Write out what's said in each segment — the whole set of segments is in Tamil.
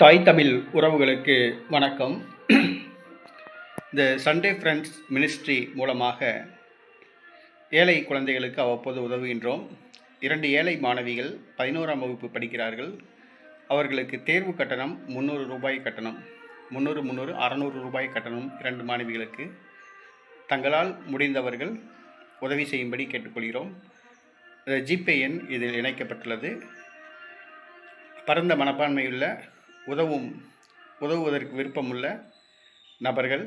தாய் தமிழ் உறவுகளுக்கு வணக்கம். இந்த சண்டே ஃப்ரெண்ட்ஸ் மினிஸ்ட்ரி மூலமாக ஏழை குழந்தைகளுக்கு அவ்வப்போது உதவுகின்றோம். இரண்டு ஏழை மாணவிகள் பதினோராம் வகுப்பு படிக்கிறார்கள். அவர்களுக்கு தேர்வு கட்டணம் முந்நூறு ரூபாய் கட்டணம். முந்நூறு முந்நூறு அறநூறு ரூபாய் கட்டணம் இரண்டு மாணவிகளுக்கு. தங்களால் முடிந்தவர்கள் உதவி செய்யும்படி கேட்டுக்கொள்கிறோம். ஜிபே எண் இதில் இணைக்கப்பட்டுள்ளது. பரந்த மனப்பான்மையுள்ள உதவும் உதவுவதற்கு விருப்பமுள்ள நபர்கள்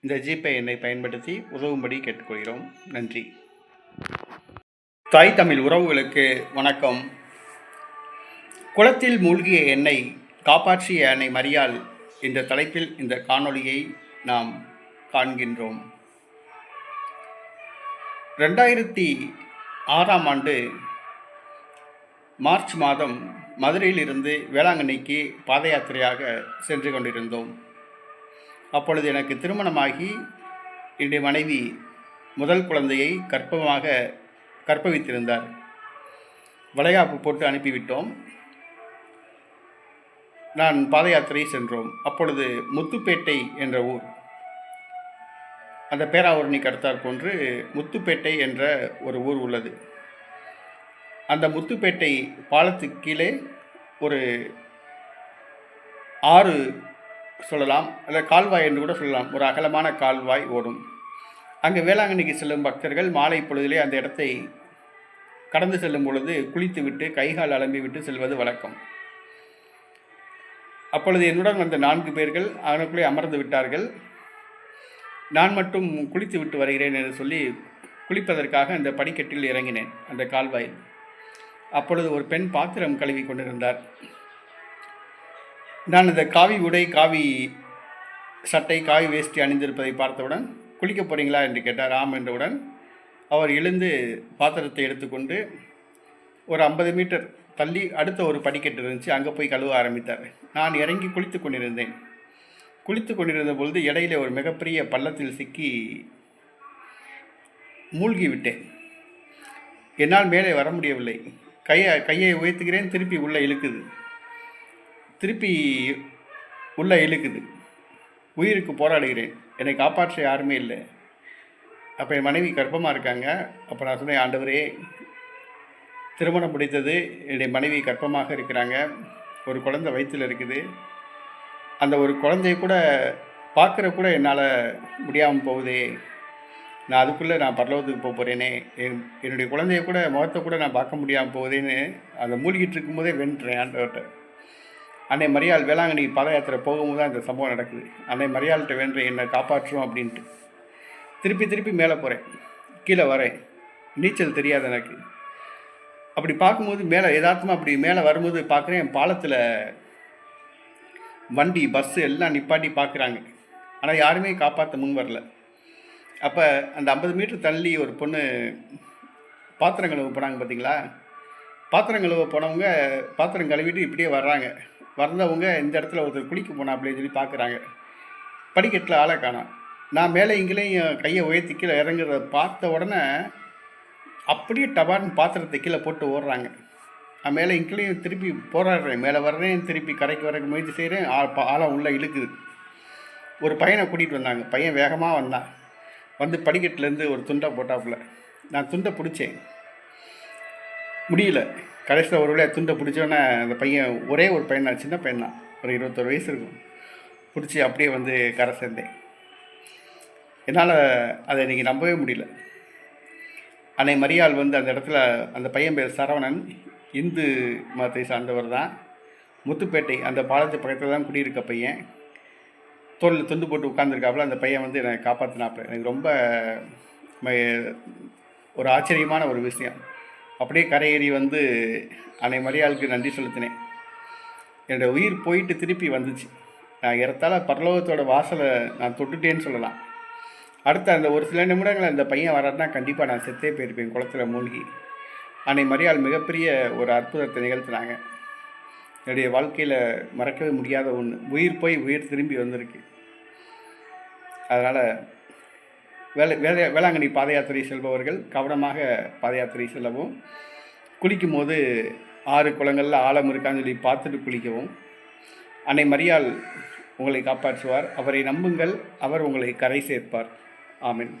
இந்த ஜிபே எண்ணை பயன்படுத்தி உதவும்படி கேட்டுக்கொள்கிறோம். நன்றி. தாய் தமிழ் உறவுகளுக்கு வணக்கம். குளத்தில் மூழ்கிய எண்ணெய் காப்பாற்றிய அன்னை மரியாள் என்ற தலைப்பில் இந்த காணொளியை நாம் காண்கின்றோம். ரெண்டாயிரத்தி ஆறாம் ஆண்டு மார்ச் மாதம் மதுரையிலிருந்து வேளாங்கண்ணிக்கு பாத யாத்திரையாக சென்று கொண்டிருந்தோம். அப்பொழுது எனக்கு திருமணமாகி என்னுடைய மனைவி முதல் குழந்தையை கற்பமாக கற்பவித்திருந்தார் வளைகாப்பு போட்டு அனுப்பிவிட்டோம். நான் பாத யாத்திரை சென்றோம். அப்பொழுது முத்துப்பேட்டை என்ற ஊர் அந்த பேராவூரணிக்கு அடுத்தாற் போன்று முத்துப்பேட்டை என்ற ஒரு ஊர் உள்ளது. அந்த முத்துப்பேட்டை பாலத்துக்கு கீழே ஒரு ஆறு சொல்லலாம் அல்ல கால்வாய் என்று கூட சொல்லலாம். ஒரு அகலமான கால்வாய் ஓடும். அங்கே வேளாங்கண்ணிக்கு செல்லும் பக்தர்கள் மாலை பொழுதிலே அந்த இடத்தை கடந்து செல்லும் பொழுது குளித்துவிட்டு கைகால் அலம்பி விட்டு செல்வது வழக்கம். அப்பொழுது என்னுடன் வந்த நான்கு பேர்கள் அவனுக்குள்ளே அமர்ந்து விட்டார்கள். நான் மட்டும் குளித்து விட்டு வருகிறேன் என்று சொல்லி குளிப்பதற்காக அந்த படிக்கட்டில் இறங்கினேன் அந்த கால்வாயில். அப்பொழுது ஒரு பெண் பாத்திரம் கழுவி கொண்டிருந்தார். நான் அந்த காவி உடை காவி சட்டை காவி வேஷ்டி அணிந்திருப்பதை பார்த்தவுடன் குளிக்க போகிறீங்களா என்று கேட்டார். ஆம் என்றவுடன் அவர் எழுந்து பாத்திரத்தை எடுத்துக்கொண்டு ஒரு ஐம்பது மீட்டர் தள்ளி அடுத்த ஒரு படிக்கட்டு இருந்துச்சு. அங்கே போய் கழுவ ஆரம்பித்தார். நான் இறங்கி குளித்து கொண்டிருந்தேன். குளித்து கொண்டிருந்த பொழுது இடையில ஒரு மிகப்பெரிய பள்ளத்தில் சிக்கி மூழ்கி விட்டேன். என்னால் மேலே வர முடியவில்லை. கையை கையை உயர்த்துக்கிறேன் திருப்பி உள்ளே இழுக்குது. திருப்பி உள்ளே இழுக்குது. உயிருக்கு போராடுகிறேன். என்னை காப்பாற்ற யாருமே இல்லை. அப்போ என் மனைவி கர்ப்பமாக இருக்காங்க. அப்போ நான் சொன்னேன் ஆண்டவரே திருமணம் முடித்தது என்னுடைய மனைவி கர்ப்பமாக இருக்கிறாங்க. ஒரு குழந்தை வயிற்றில் இருக்குது. அந்த ஒரு குழந்தைய கூட பார்க்குற கூட என்னால் முடியாமல் போகுதே. நான் அதுக்குள்ளே நான் பரலோகத்துக்கு போக போகிறேனே என் என்னுடைய குழந்தைய கூட முகத்தை கூட நான் பார்க்க முடியாமல் போகுதேன்னு அதை மூழ்கிட்டு இருக்கும்போதே வென்றேன் ஆண்டவர்கிட்ட. அன்னை மரியாள் வேளாங்கண்ணி பாத யாத்திரை போகும்போது தான் இந்த சம்பவம் நடக்குது. அன்னை மரியாள்கிட்ட வென்றேன் என்னை காப்பாற்றும் அப்படின்ட்டு. திருப்பி திருப்பி மேலே போகிறேன் கீழே வரேன். நீச்சல் தெரியாது எனக்கு. அப்படி பார்க்கும்போது மேலே எதார்த்தமாக அப்படி மேலே வரும்போது பார்க்குறேன் பாலத்தில் வண்டி பஸ்ஸு எல்லாம் நிப்பாட்டி பார்க்குறாங்க. ஆனால் யாருமே காப்பாற்ற முன் வரல. அப்போ அந்த ஐம்பது மீட்டர் தள்ளி ஒரு பொண்ணு பாத்திரம் கழுவ போனாங்க பார்த்தீங்களா பாத்திரம் கழுவ போனவங்க பாத்திரம் கழுவிட்டு இப்படியே வர்றாங்க. வந்தவங்க இந்த இடத்துல ஒருத்தர் குளிக்க போனா அப்படின்னு சொல்லி பார்க்குறாங்க படிக்கட்டில் ஆளை காணும் நான் மேலே இங்கேயும் கையை உயர்த்தி கீழே இறங்குறத பார்த்த உடனே அப்படியே டபான்னு பாத்திரத்தை கீழே போட்டு ஓடுறாங்க. நான் மேலே இங்கேயும் திருப்பி போராடுறேன். மேலே வர்றேன் திருப்பி கரைக்கு வர முயற்சி செய்கிறேன் ஆழம் உள்ளே இழுக்குது. ஒரு பையனை கூட்டிகிட்டு வந்தாங்க. பையன் வேகமாக வந்தான். வந்து படிக்கட்டுலேருந்து ஒரு துண்டை போட்டாப்புல. நான் துண்டை பிடிச்சேன். முடியல. கடைசியில் ஒரு வழியாக துண்டை பிடிச்சோன்னே அந்த பையன் ஒரே ஒரு பையன் தான் சின்ன பையன் தான். ஒரு இருபத்தொரு வயசு இருக்கும். பிடிச்சி அப்படியே வந்து கரை சேர்ந்தேன். என்னால் அதை இன்றைக்கி நம்பவே முடியல. அன்னை மரியாள் வந்து அந்த இடத்துல அந்த பையன் பேர் சரவணன். இந்து மதத்தை சார்ந்தவர் தான். முத்துப்பேட்டை அந்த பாலத்து பக்கத்தில் தான் குடியிருக்க பையன். தோளில் துண்டு போட்டு உட்காந்துருக்காப்புல அந்த பையன் வந்து என்னை காப்பாற்றினாப்புல எனக்கு ரொம்ப ஒரு ஆச்சரியமான ஒரு விஷயம். அப்படியே கரையேறி வந்து அன்னை மரியாளுக்கு நன்றி செலுத்தினேன். என்னோடய உயிர் போயிட்டு திருப்பி வந்துச்சு. நான் இறத்தால பரலோகத்தோட வாசலை நான் தொட்டுட்டேன்னு சொல்லலாம். அடுத்த அந்த ஒரு சில நிமிடங்கள் அந்த பையன் வராருன்னா கண்டிப்பாக நான் செத்தே போயிருப்பேன் குளத்தில் மூழ்கி. அன்னை மரியாள் மிகப்பெரிய ஒரு அற்புதத்தை நிகழ்த்தினாங்க. என்னுடைய வாழ்க்கையில் மறக்கவே முடியாத ஒன்று உயிர் போய் உயிர் திரும்பி வந்திருக்கு. அதனால் வேலை வேலை வேளாங்கண்ணி பாத யாத்திரை செல்பவர்கள் கவனமாக பாத யாத்திரை செல்லவும் குளிக்கும் போது ஆறு குளங்களில் ஆழம் இருக்கான்னு சொல்லி பார்த்துட்டு குளிக்கவும். அன்னை மரியாள் உங்களை காப்பாற்றுவார். அவரை நம்புங்கள். அவர் உங்களை கரை சேர்ப்பார். ஆமீன்.